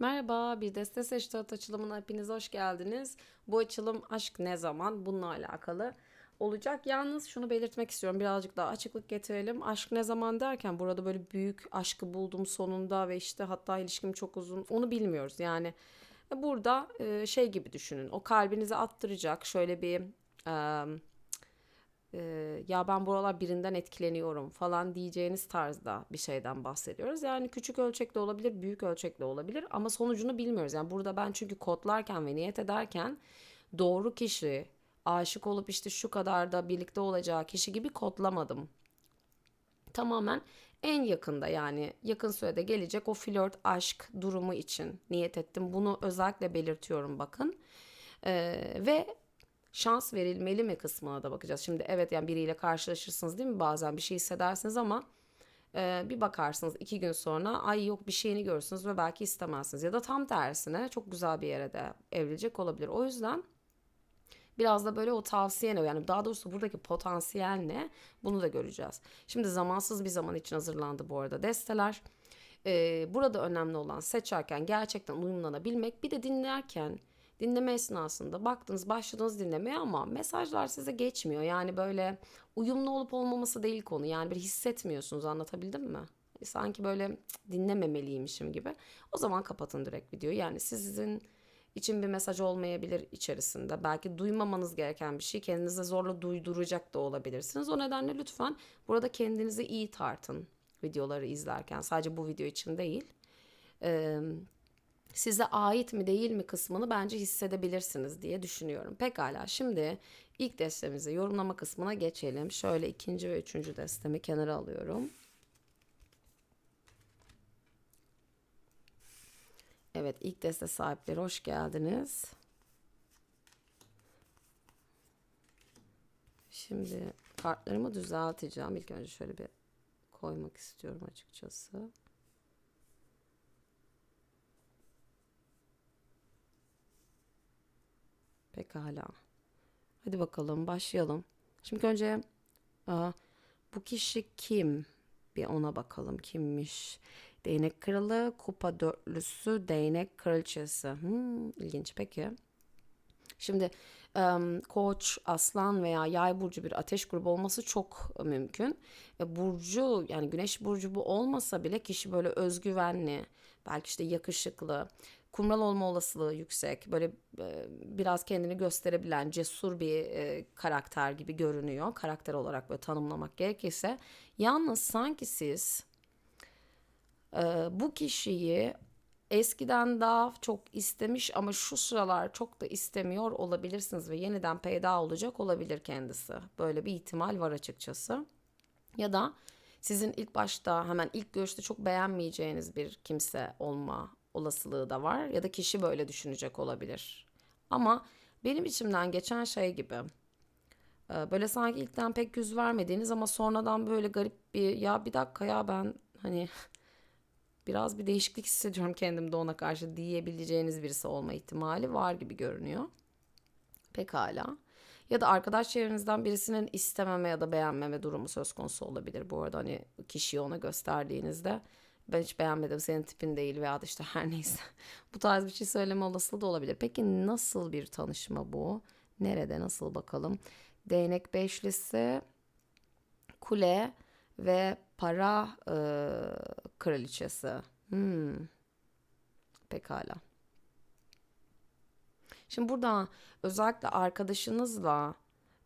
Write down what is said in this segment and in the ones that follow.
Merhaba, bir deste seçti açılımına hepiniz hoş geldiniz. Bu açılım aşk ne zaman bununla alakalı olacak. Yalnız şunu belirtmek istiyorum, birazcık daha açıklık getirelim. Aşk ne zaman derken burada böyle büyük aşkı buldum sonunda ve işte hatta ilişkim çok uzun onu bilmiyoruz. Yani burada e, şey gibi düşünün, o kalbinize attıracak şöyle bir... E, ya ben buralar birinden etkileniyorum falan diyeceğiniz tarzda bir şeyden bahsediyoruz. Yani küçük ölçekli olabilir, büyük ölçekli olabilir ama sonucunu bilmiyoruz. Yani burada ben çünkü kodlarken ve niyet ederken doğru kişi, aşık olup işte şu kadar da birlikte olacağı kişi gibi kodlamadım. Tamamen en yakında yani yakın sürede gelecek o flört aşk durumu için niyet ettim. Bunu özellikle belirtiyorum bakın. Ee, ve şans verilmeli mi kısmına da bakacağız. Şimdi evet yani biriyle karşılaşırsınız değil mi bazen bir şey hissedersiniz ama e, bir bakarsınız iki gün sonra ay yok bir şeyini görürsünüz ve belki istemezsiniz. Ya da tam tersine çok güzel bir yere de evrilecek olabilir. O yüzden biraz da böyle o tavsiye ne yani daha doğrusu buradaki potansiyel ne bunu da göreceğiz. Şimdi zamansız bir zaman için hazırlandı bu arada desteler. Ee, burada önemli olan seçerken gerçekten uyumlanabilmek bir de dinlerken dinleme esnasında baktınız başladınız dinlemeye ama mesajlar size geçmiyor. Yani böyle uyumlu olup olmaması değil konu. Yani bir hissetmiyorsunuz anlatabildim mi? E, sanki böyle dinlememeliymişim gibi. O zaman kapatın direkt videoyu. Yani sizin için bir mesaj olmayabilir içerisinde. Belki duymamanız gereken bir şey kendinize zorla duyduracak da olabilirsiniz. O nedenle lütfen burada kendinizi iyi tartın videoları izlerken. Sadece bu video için değil. Ee, size ait mi değil mi kısmını bence hissedebilirsiniz diye düşünüyorum. Pekala şimdi ilk destemizi yorumlama kısmına geçelim. Şöyle ikinci ve üçüncü destemi kenara alıyorum. Evet ilk deste sahipleri hoş geldiniz. Şimdi kartlarımı düzelteceğim. İlk önce şöyle bir koymak istiyorum açıkçası. Pekala. Hadi bakalım başlayalım. Şimdi önce bu kişi kim? Bir ona bakalım kimmiş. Değnek kralı, kupa dörtlüsü, değnek kraliçesi. Hmm, ilginç peki. Şimdi um, koç, aslan veya yay burcu bir ateş grubu olması çok mümkün. Ve burcu yani güneş burcu bu olmasa bile kişi böyle özgüvenli, belki işte yakışıklı, kumral olma olasılığı yüksek. Böyle e, biraz kendini gösterebilen cesur bir e, karakter gibi görünüyor. Karakter olarak böyle tanımlamak gerekirse. Yalnız sanki siz e, bu kişiyi eskiden daha çok istemiş ama şu sıralar çok da istemiyor olabilirsiniz ve yeniden peyda olacak olabilir kendisi. Böyle bir ihtimal var açıkçası. Ya da sizin ilk başta hemen ilk görüşte çok beğenmeyeceğiniz bir kimse olma olasılığı da var ya da kişi böyle düşünecek olabilir. Ama benim içimden geçen şey gibi e, böyle sanki ilkten pek yüz vermediğiniz ama sonradan böyle garip bir ya bir dakika ya ben hani biraz bir değişiklik hissediyorum kendimde ona karşı diyebileceğiniz birisi olma ihtimali var gibi görünüyor. Pekala. Ya da arkadaş çevrenizden birisinin istememe ya da beğenmeme durumu söz konusu olabilir. Bu arada hani kişiyi ona gösterdiğinizde ben hiç beğenmedim senin tipin değil veya işte her neyse bu tarz bir şey söyleme olasılığı da olabilir. Peki nasıl bir tanışma bu? Nerede nasıl bakalım? Değnek beşlisi, kule ve para e, kraliçesi. Hmm. Pekala. Şimdi burada özellikle arkadaşınızla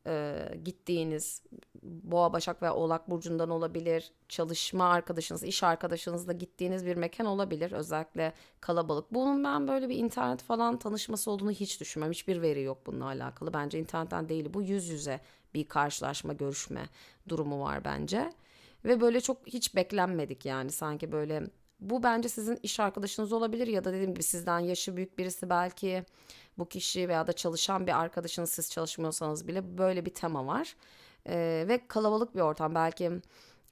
e, gittiğiniz Boğa, Başak veya Oğlak burcundan olabilir. Çalışma arkadaşınız, iş arkadaşınızla gittiğiniz bir mekan olabilir. Özellikle kalabalık. Bunun ben böyle bir internet falan tanışması olduğunu hiç düşünmem. Hiçbir veri yok bununla alakalı. Bence internetten değil. Bu yüz yüze bir karşılaşma, görüşme durumu var bence. Ve böyle çok hiç beklenmedik yani sanki böyle bu bence sizin iş arkadaşınız olabilir ya da dediğim gibi sizden yaşı büyük birisi belki bu kişi veya da çalışan bir arkadaşınız siz çalışmıyorsanız bile böyle bir tema var. Ee, ve kalabalık bir ortam belki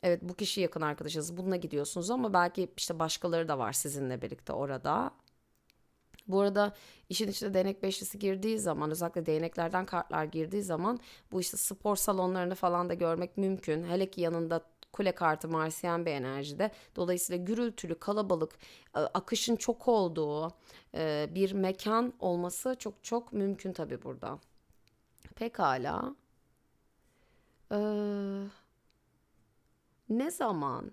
evet bu kişi yakın arkadaşınız bununla gidiyorsunuz ama belki işte başkaları da var sizinle birlikte orada. Bu arada işin içine değnek beşlisi girdiği zaman özellikle değneklerden kartlar girdiği zaman bu işte spor salonlarını falan da görmek mümkün. Hele ki yanında Kule kartı Marsiyen bir enerjide. Dolayısıyla gürültülü, kalabalık, e, akışın çok olduğu e, bir mekan olması çok çok mümkün tabii burada. Pekala. Ee, ne zaman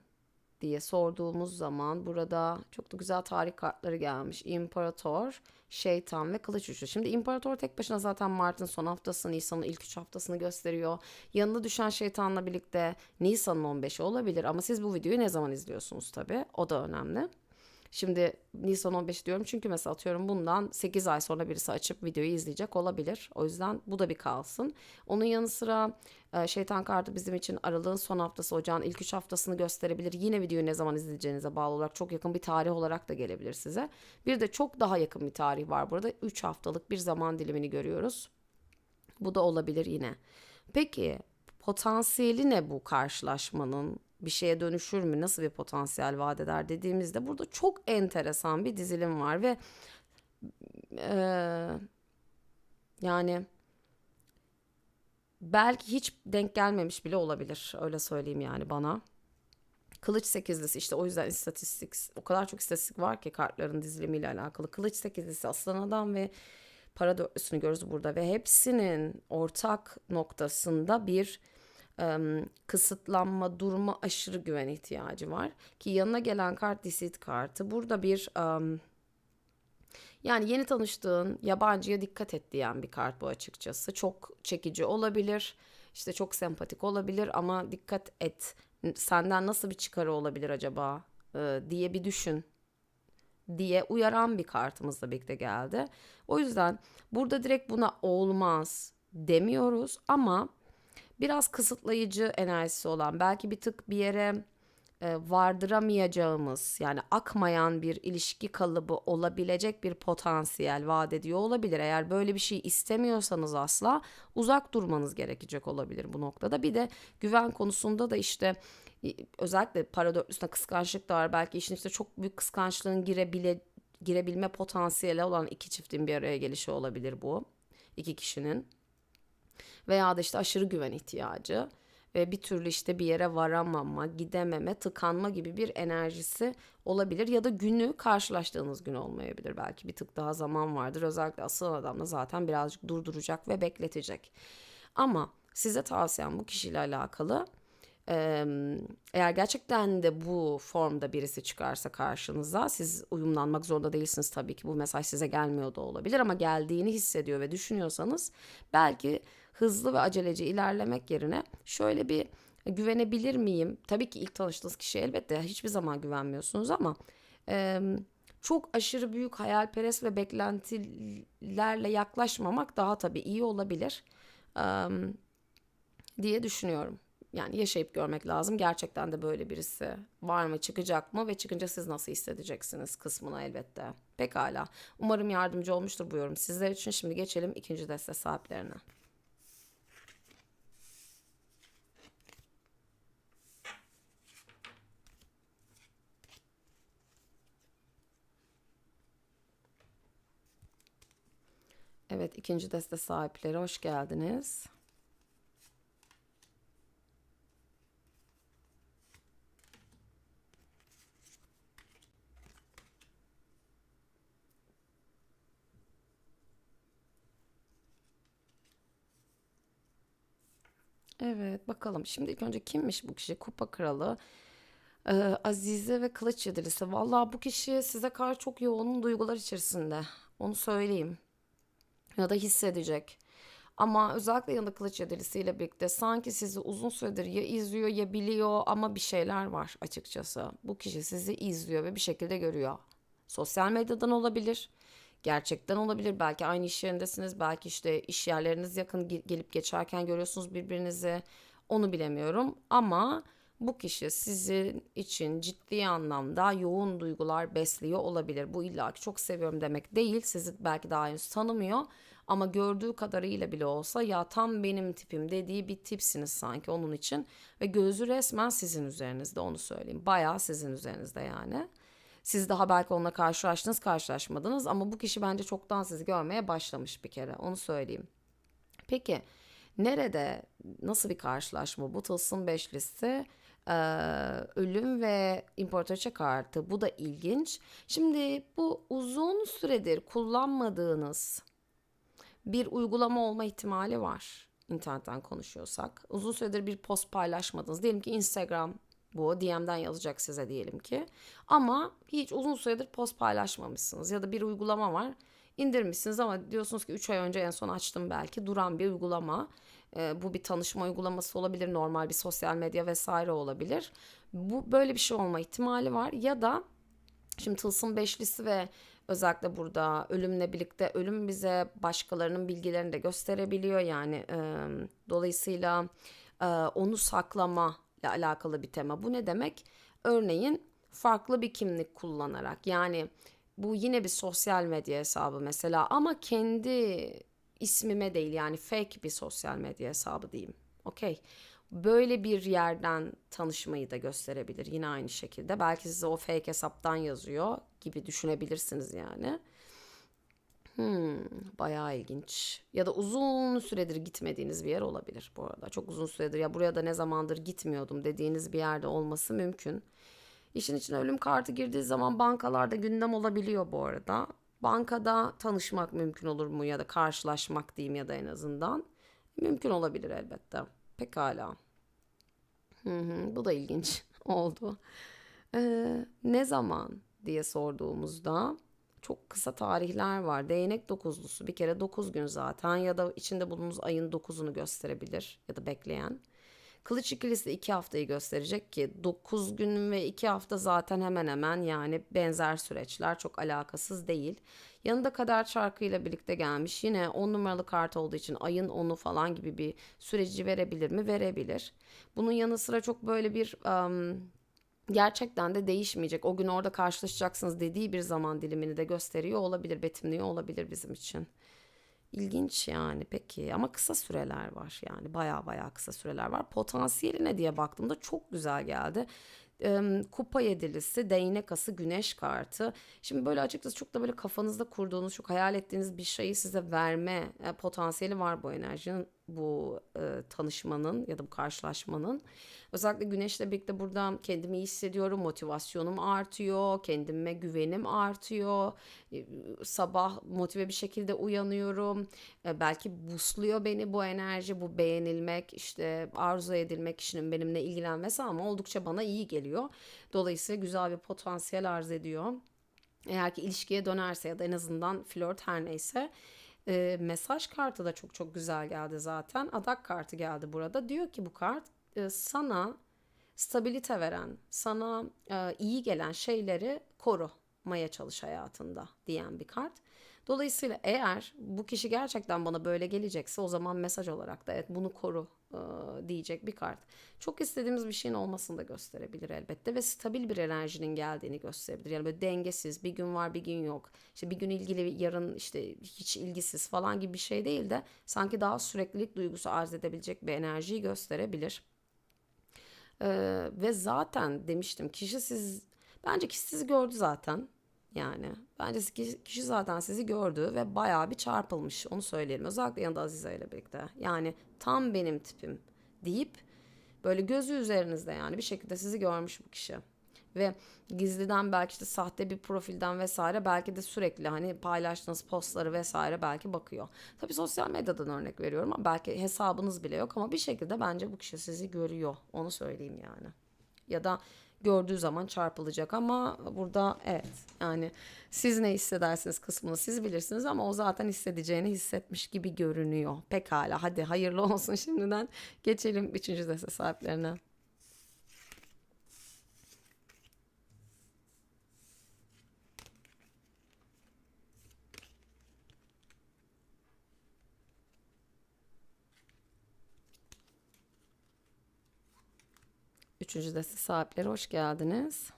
diye sorduğumuz zaman burada çok da güzel tarih kartları gelmiş. İmparator, şeytan ve kılıç üçlü. Şimdi imparator tek başına zaten Mart'ın son haftası, Nisan'ın ilk üç haftasını gösteriyor. Yanında düşen şeytanla birlikte Nisan'ın 15'i olabilir ama siz bu videoyu ne zaman izliyorsunuz tabii. O da önemli. Şimdi Nisan 15 diyorum çünkü mesela atıyorum bundan 8 ay sonra birisi açıp videoyu izleyecek olabilir. O yüzden bu da bir kalsın. Onun yanı sıra e, şeytan kartı bizim için aralığın son haftası ocağın ilk 3 haftasını gösterebilir. Yine videoyu ne zaman izleyeceğinize bağlı olarak çok yakın bir tarih olarak da gelebilir size. Bir de çok daha yakın bir tarih var burada. 3 haftalık bir zaman dilimini görüyoruz. Bu da olabilir yine. Peki potansiyeli ne bu karşılaşmanın? Bir şeye dönüşür mü? Nasıl bir potansiyel vaat eder dediğimizde burada çok enteresan bir dizilim var ve e, yani belki hiç denk gelmemiş bile olabilir. Öyle söyleyeyim yani bana. Kılıç sekizlisi işte o yüzden istatistik o kadar çok istatistik var ki kartların dizilimiyle alakalı. Kılıç sekizlisi aslan adam ve para dörtlüsünü görürüz burada ve hepsinin ortak noktasında bir kısıtlanma, durma, aşırı güven ihtiyacı var. Ki yanına gelen kart disit kartı. Burada bir yani yeni tanıştığın yabancıya dikkat et diyen bir kart bu açıkçası. Çok çekici olabilir. işte çok sempatik olabilir ama dikkat et. Senden nasıl bir çıkarı olabilir acaba ee, diye bir düşün diye uyaran bir kartımızla birlikte geldi. O yüzden burada direkt buna olmaz demiyoruz ama biraz kısıtlayıcı enerjisi olan belki bir tık bir yere e, vardıramayacağımız yani akmayan bir ilişki kalıbı olabilecek bir potansiyel vaat ediyor olabilir. Eğer böyle bir şey istemiyorsanız asla uzak durmanız gerekecek olabilir bu noktada. Bir de güven konusunda da işte özellikle para dörtlüsünde kıskançlık da var. Belki işin içinde çok büyük kıskançlığın girebile, girebilme potansiyeli olan iki çiftin bir araya gelişi olabilir bu. iki kişinin veya da işte aşırı güven ihtiyacı ve bir türlü işte bir yere varamama, gidememe, tıkanma gibi bir enerjisi olabilir ya da günü karşılaştığınız gün olmayabilir. Belki bir tık daha zaman vardır. Özellikle asıl adamla zaten birazcık durduracak ve bekletecek. Ama size tavsiyem bu kişiyle alakalı eğer gerçekten de bu formda birisi çıkarsa karşınıza siz uyumlanmak zorunda değilsiniz tabii ki bu mesaj size gelmiyor da olabilir ama geldiğini hissediyor ve düşünüyorsanız belki hızlı ve aceleci ilerlemek yerine şöyle bir güvenebilir miyim? Tabii ki ilk tanıştığınız kişi elbette hiçbir zaman güvenmiyorsunuz ama e, çok aşırı büyük hayalperest ve beklentilerle yaklaşmamak daha tabii iyi olabilir e, diye düşünüyorum. Yani yaşayıp görmek lazım. Gerçekten de böyle birisi var mı, çıkacak mı ve çıkınca siz nasıl hissedeceksiniz kısmına elbette. Pekala. Umarım yardımcı olmuştur bu yorum sizler için. Şimdi geçelim ikinci deste sahiplerine. Evet ikinci deste sahipleri hoş geldiniz. Evet bakalım. Şimdi ilk önce kimmiş bu kişi? Kupa kralı. Ee, Azize ve Kılıç Yedilisi. Vallahi bu kişi size karşı çok yoğun duygular içerisinde. Onu söyleyeyim. Ya da hissedecek. Ama özellikle yanında Kılıç Yedilisiyle birlikte sanki sizi uzun süredir ya izliyor ya biliyor ama bir şeyler var açıkçası. Bu kişi sizi izliyor ve bir şekilde görüyor. Sosyal medyadan olabilir gerçekten olabilir. Belki aynı iş yerindesiniz. Belki işte iş yerleriniz yakın gelip geçerken görüyorsunuz birbirinizi. Onu bilemiyorum ama bu kişi sizin için ciddi anlamda yoğun duygular besliyor olabilir. Bu illa ki çok seviyorum demek değil. Sizi belki daha henüz tanımıyor ama gördüğü kadarıyla bile olsa ya tam benim tipim dediği bir tipsiniz sanki onun için ve gözü resmen sizin üzerinizde onu söyleyeyim. Bayağı sizin üzerinizde yani. Siz daha belki onunla karşılaştınız, karşılaşmadınız ama bu kişi bence çoktan sizi görmeye başlamış bir kere. Onu söyleyeyim. Peki nerede nasıl bir karşılaşma bu tılsım beşlisi Ölüm ve imparatoriçe kartı. Bu da ilginç. Şimdi bu uzun süredir kullanmadığınız bir uygulama olma ihtimali var. internetten konuşuyorsak. Uzun süredir bir post paylaşmadınız. Diyelim ki Instagram bu. DM'den yazacak size diyelim ki. Ama hiç uzun süredir post paylaşmamışsınız. Ya da bir uygulama var. İndirmişsiniz ama diyorsunuz ki 3 ay önce en son açtım belki. Duran bir uygulama. Ee, bu bir tanışma uygulaması olabilir. Normal bir sosyal medya vesaire olabilir. Bu böyle bir şey olma ihtimali var. Ya da şimdi Tılsım Beşlisi ve özellikle burada ölümle birlikte ölüm bize başkalarının bilgilerini de gösterebiliyor. Yani e, dolayısıyla e, onu saklama ile alakalı bir tema. Bu ne demek? Örneğin farklı bir kimlik kullanarak yani bu yine bir sosyal medya hesabı mesela ama kendi ismime değil yani fake bir sosyal medya hesabı diyeyim. Okey. Böyle bir yerden tanışmayı da gösterebilir yine aynı şekilde. Belki size o fake hesaptan yazıyor gibi düşünebilirsiniz yani. Hmm, bayağı ilginç. Ya da uzun süredir gitmediğiniz bir yer olabilir bu arada. Çok uzun süredir ya buraya da ne zamandır gitmiyordum dediğiniz bir yerde olması mümkün. İşin içine ölüm kartı girdiği zaman bankalarda gündem olabiliyor bu arada. Bankada tanışmak mümkün olur mu ya da karşılaşmak diyeyim ya da en azından. Mümkün olabilir elbette. Pekala. Hı hı, bu da ilginç oldu. Ee, ne zaman diye sorduğumuzda çok kısa tarihler var. Değnek dokuzlusu bir kere 9 gün zaten ya da içinde bulunduğumuz ayın 9'unu gösterebilir ya da bekleyen. Kılıç ikilisi 2 haftayı gösterecek ki 9 gün ve 2 hafta zaten hemen hemen yani benzer süreçler çok alakasız değil. Yanında kader çarkıyla birlikte gelmiş. Yine 10 numaralı kart olduğu için ayın 10'u falan gibi bir süreci verebilir mi? Verebilir. Bunun yanı sıra çok böyle bir um, gerçekten de değişmeyecek. O gün orada karşılaşacaksınız dediği bir zaman dilimini de gösteriyor olabilir, betimliyor olabilir bizim için. İlginç yani peki ama kısa süreler var yani baya baya kısa süreler var. Potansiyeli ne diye baktığımda çok güzel geldi. kupa yedilisi, değnek ası, güneş kartı. Şimdi böyle açıkçası çok da böyle kafanızda kurduğunuz, çok hayal ettiğiniz bir şeyi size verme e, potansiyeli var bu enerjinin, bu e, tanışmanın ya da bu karşılaşmanın. Özellikle güneşle birlikte burada kendimi iyi hissediyorum, motivasyonum artıyor, kendime güvenim artıyor. Ee, sabah motive bir şekilde uyanıyorum. Ee, belki busluyor beni bu enerji, bu beğenilmek, işte arzu edilmek, kişinin benimle ilgilenmesi ama oldukça bana iyi geliyor. Dolayısıyla güzel bir potansiyel arz ediyor. Eğer ki ilişkiye dönerse ya da en azından flört her neyse e, mesaj kartı da çok çok güzel geldi zaten. Adak kartı geldi burada. Diyor ki bu kart e, sana stabilite veren, sana e, iyi gelen şeyleri korumaya çalış hayatında diyen bir kart. Dolayısıyla eğer bu kişi gerçekten bana böyle gelecekse o zaman mesaj olarak da evet bunu koru diyecek bir kart. Çok istediğimiz bir şeyin olmasını da gösterebilir elbette ve stabil bir enerjinin geldiğini gösterebilir. Yani böyle dengesiz bir gün var bir gün yok. İşte bir gün ilgili yarın işte hiç ilgisiz falan gibi bir şey değil de sanki daha süreklilik duygusu arz edebilecek bir enerjiyi gösterebilir. Ee, ve zaten demiştim kişi siz bence kişi sizi gördü zaten. Yani bence kişi zaten sizi gördü ve bayağı bir çarpılmış onu söyleyelim. Özellikle yanında Azize ile birlikte. Yani tam benim tipim deyip böyle gözü üzerinizde yani bir şekilde sizi görmüş bu kişi ve gizliden belki işte sahte bir profilden vesaire belki de sürekli hani paylaştığınız postları vesaire belki bakıyor. Tabii sosyal medyadan örnek veriyorum ama belki hesabınız bile yok ama bir şekilde bence bu kişi sizi görüyor. Onu söyleyeyim yani. Ya da gördüğü zaman çarpılacak ama burada evet yani siz ne hissedersiniz kısmını siz bilirsiniz ama o zaten hissedeceğini hissetmiş gibi görünüyor. Pekala hadi hayırlı olsun şimdiden geçelim üçüncü deste sahiplerine. Üçüncü deste sahipleri hoş geldiniz.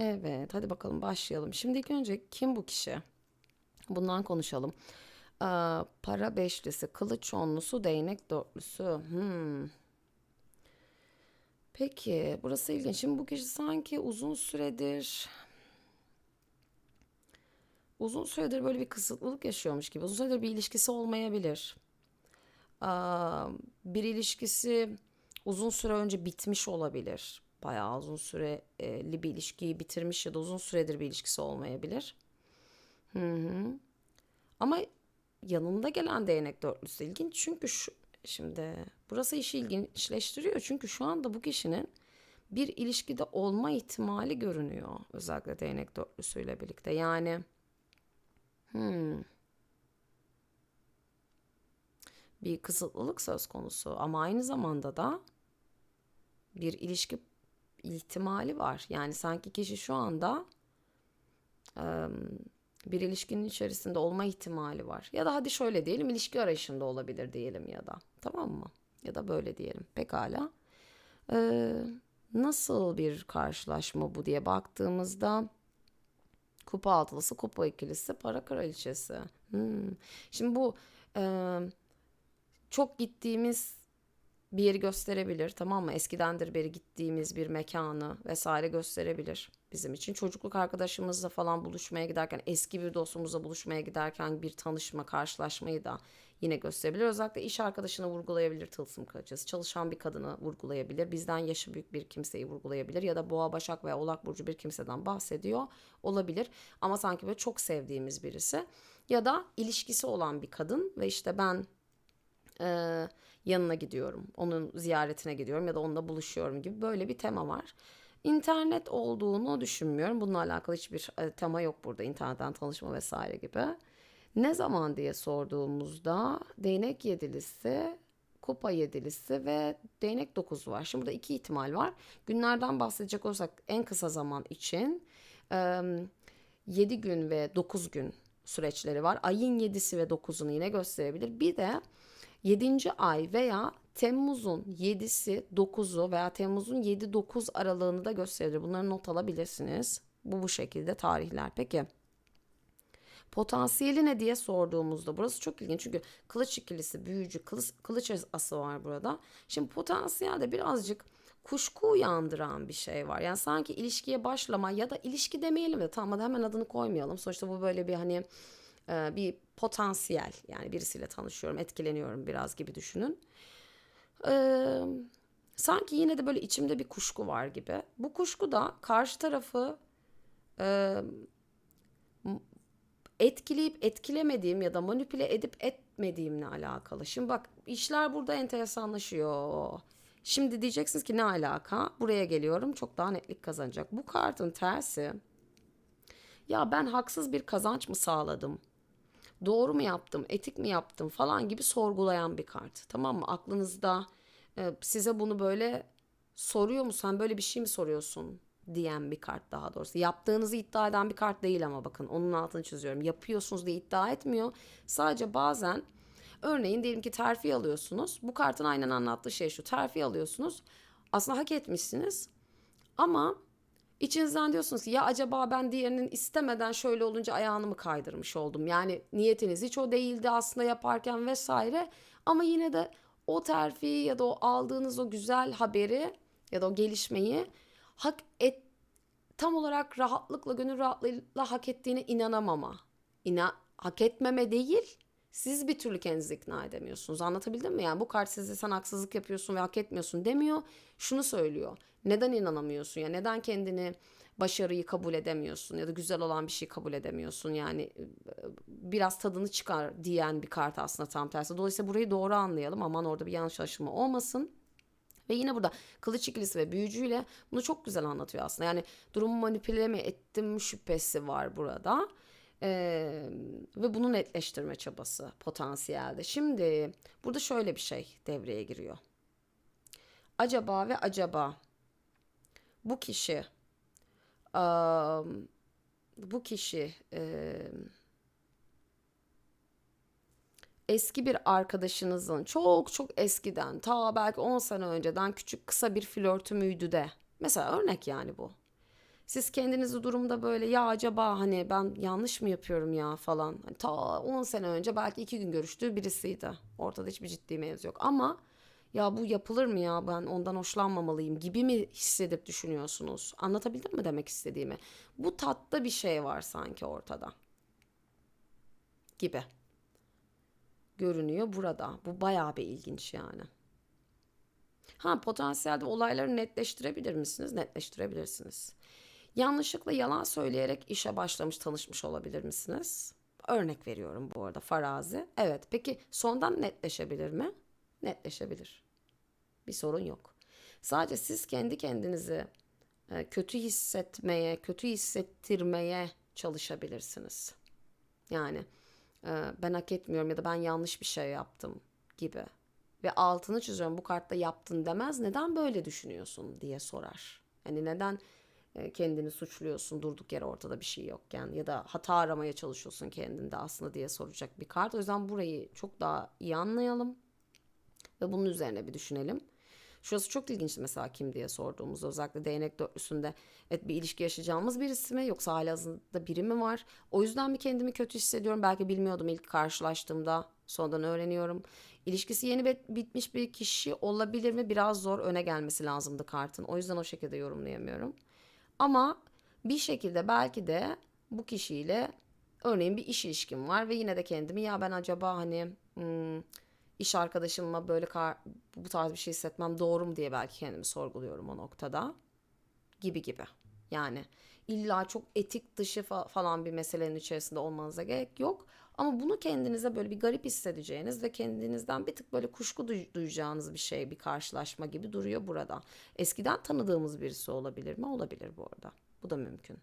Evet, hadi bakalım başlayalım. Şimdi ilk önce kim bu kişi? Bundan konuşalım. Aa, para beşlisi, kılıç onlusu, değnek dörtlüsü. Hmm. Peki, burası ilginç. Şimdi bu kişi sanki uzun süredir uzun süredir böyle bir kısıtlılık yaşıyormuş gibi. Uzun süredir bir ilişkisi olmayabilir. Aa, bir ilişkisi uzun süre önce bitmiş olabilir. Bayağı uzun süreli bir ilişkiyi bitirmiş ya da uzun süredir bir ilişkisi olmayabilir. Hı hı. Ama yanında gelen değnek dörtlüsü ilginç çünkü şu şimdi burası işi ilginçleştiriyor çünkü şu anda bu kişinin bir ilişkide olma ihtimali görünüyor özellikle değnek dörtlüsüyle birlikte yani hmm, bir kısıtlılık söz konusu ama aynı zamanda da bir ilişki ihtimali var yani sanki kişi şu anda bir ilişkinin içerisinde olma ihtimali var. Ya da hadi şöyle diyelim ilişki arayışında olabilir diyelim ya da. Tamam mı? Ya da böyle diyelim. Pekala. Ee, nasıl bir karşılaşma bu diye baktığımızda kupa altılısı, kupa ikilisi, para kraliçesi. Hmm. Şimdi bu e, çok gittiğimiz bir yeri gösterebilir tamam mı? Eskidendir beri gittiğimiz bir mekanı vesaire gösterebilir bizim için. Çocukluk arkadaşımızla falan buluşmaya giderken, eski bir dostumuzla buluşmaya giderken bir tanışma, karşılaşmayı da yine gösterebilir. Özellikle iş arkadaşını vurgulayabilir tılsım kraliçesi. Çalışan bir kadını vurgulayabilir. Bizden yaşı büyük bir kimseyi vurgulayabilir. Ya da boğa, başak veya oğlak burcu bir kimseden bahsediyor olabilir. Ama sanki böyle çok sevdiğimiz birisi. Ya da ilişkisi olan bir kadın ve işte ben e, yanına gidiyorum. Onun ziyaretine gidiyorum ya da onunla buluşuyorum gibi böyle bir tema var. İnternet olduğunu düşünmüyorum. Bununla alakalı hiçbir e, tema yok burada. İnternetten tanışma vesaire gibi. Ne zaman diye sorduğumuzda değnek yedilisi, kupa yedilisi ve değnek dokuzu var. Şimdi burada iki ihtimal var. Günlerden bahsedecek olursak en kısa zaman için e, 7 gün ve 9 gün süreçleri var. Ayın 7'si ve 9'unu yine gösterebilir. Bir de 7. ay veya Temmuz'un 7'si 9'u veya Temmuz'un 7-9 aralığını da gösterir. Bunları not alabilirsiniz. Bu bu şekilde tarihler. Peki potansiyeli ne diye sorduğumuzda burası çok ilginç çünkü kılıç ikilisi büyücü kılıç, kılıç ası var burada. Şimdi potansiyelde birazcık kuşku uyandıran bir şey var. Yani sanki ilişkiye başlama ya da ilişki demeyelim de tamam hadi hemen adını koymayalım. Sonuçta bu böyle bir hani e, bir potansiyel yani birisiyle tanışıyorum etkileniyorum biraz gibi düşünün. Ee, sanki yine de böyle içimde bir kuşku var gibi. Bu kuşku da karşı tarafı e, etkileyip etkilemediğim ya da manipüle edip etmediğimle alakalı. Şimdi bak işler burada enteresanlaşıyor. Şimdi diyeceksiniz ki ne alaka? Buraya geliyorum çok daha netlik kazanacak. Bu kartın tersi ya ben haksız bir kazanç mı sağladım? Doğru mu yaptım? Etik mi yaptım? Falan gibi sorgulayan bir kart. Tamam mı? Aklınızda e, size bunu böyle soruyor mu? Sen böyle bir şey mi soruyorsun? diyen bir kart daha doğrusu. Yaptığınızı iddia eden bir kart değil ama bakın onun altını çiziyorum. Yapıyorsunuz diye iddia etmiyor. Sadece bazen örneğin diyelim ki terfi alıyorsunuz. Bu kartın aynen anlattığı şey şu. Terfi alıyorsunuz. Aslında hak etmişsiniz. Ama İçinizden diyorsunuz ki ya acaba ben diğerinin istemeden şöyle olunca ayağını mı kaydırmış oldum? Yani niyetiniz hiç o değildi aslında yaparken vesaire. Ama yine de o terfi ya da o aldığınız o güzel haberi ya da o gelişmeyi hak et tam olarak rahatlıkla gönül rahatlığıyla hak ettiğine inanamama. İna hak etmeme değil siz bir türlü kendinizi ikna edemiyorsunuz. Anlatabildim mi? Yani bu kart size sen haksızlık yapıyorsun ve hak etmiyorsun demiyor. Şunu söylüyor. Neden inanamıyorsun ya? Neden kendini başarıyı kabul edemiyorsun ya da güzel olan bir şey kabul edemiyorsun yani biraz tadını çıkar diyen bir kart aslında tam tersi. Dolayısıyla burayı doğru anlayalım aman orada bir yanlış anlaşılma olmasın. Ve yine burada kılıç ikilisi ve büyücüyle bunu çok güzel anlatıyor aslında. Yani durumu manipüle mi ettim şüphesi var burada. Ee, ve bunu netleştirme çabası potansiyelde. Şimdi burada şöyle bir şey devreye giriyor. Acaba ve acaba bu kişi um, bu kişi um, eski bir arkadaşınızın çok çok eskiden ta belki 10 sene önceden küçük kısa bir flörtü müydü de mesela örnek yani bu Siz kendinizi durumda böyle ya acaba hani ben yanlış mı yapıyorum ya falan. Hani ta 10 sene önce belki 2 gün görüştüğü birisiydi. Ortada hiçbir ciddi mevzu yok. Ama ya bu yapılır mı ya ben ondan hoşlanmamalıyım gibi mi hissedip düşünüyorsunuz? Anlatabildim mi demek istediğimi? Bu tatta bir şey var sanki ortada. Gibi. Görünüyor burada. Bu bayağı bir ilginç yani. Ha potansiyelde olayları netleştirebilir misiniz? Netleştirebilirsiniz. Yanlışlıkla yalan söyleyerek işe başlamış tanışmış olabilir misiniz? Örnek veriyorum bu arada farazi. Evet peki sondan netleşebilir mi? Netleşebilir. Bir sorun yok. Sadece siz kendi kendinizi e, kötü hissetmeye, kötü hissettirmeye çalışabilirsiniz. Yani e, ben hak etmiyorum ya da ben yanlış bir şey yaptım gibi. Ve altını çiziyorum bu kartta yaptın demez. Neden böyle düşünüyorsun diye sorar. Hani neden kendini suçluyorsun durduk yere ortada bir şey yokken ya da hata aramaya çalışıyorsun kendinde aslında diye soracak bir kart. O yüzden burayı çok daha iyi anlayalım ve bunun üzerine bir düşünelim. Şurası çok ilginç mesela kim diye sorduğumuzda özellikle değnek dörtlüsünde evet bir ilişki yaşayacağımız birisi mi yoksa halihazırda biri mi var? O yüzden mi kendimi kötü hissediyorum? Belki bilmiyordum ilk karşılaştığımda sonradan öğreniyorum. İlişkisi yeni bitmiş bir kişi olabilir mi? Biraz zor öne gelmesi lazımdı kartın. O yüzden o şekilde yorumlayamıyorum. Ama bir şekilde belki de bu kişiyle örneğin bir iş ilişkim var ve yine de kendimi ya ben acaba hani hmm, iş arkadaşımla böyle kar, bu tarz bir şey hissetmem doğru mu diye belki kendimi sorguluyorum o noktada. Gibi gibi. Yani illa çok etik dışı fa- falan bir meselenin içerisinde olmanıza gerek yok. Ama bunu kendinize böyle bir garip hissedeceğiniz ve kendinizden bir tık böyle kuşku duy- duyacağınız bir şey, bir karşılaşma gibi duruyor burada. Eskiden tanıdığımız birisi olabilir mi? Olabilir bu arada. Bu da mümkün.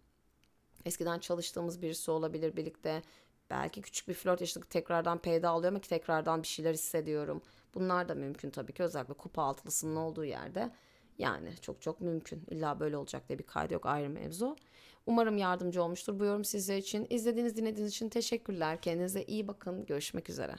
Eskiden çalıştığımız birisi olabilir birlikte. Belki küçük bir flört yaşadık tekrardan peyda alıyorum ki tekrardan bir şeyler hissediyorum. Bunlar da mümkün tabii ki özellikle kupa altılısının olduğu yerde. Yani çok çok mümkün. İlla böyle olacak diye bir kaydı yok ayrı mevzu. Umarım yardımcı olmuştur bu yorum sizler için. İzlediğiniz dinlediğiniz için teşekkürler. Kendinize iyi bakın. Görüşmek üzere.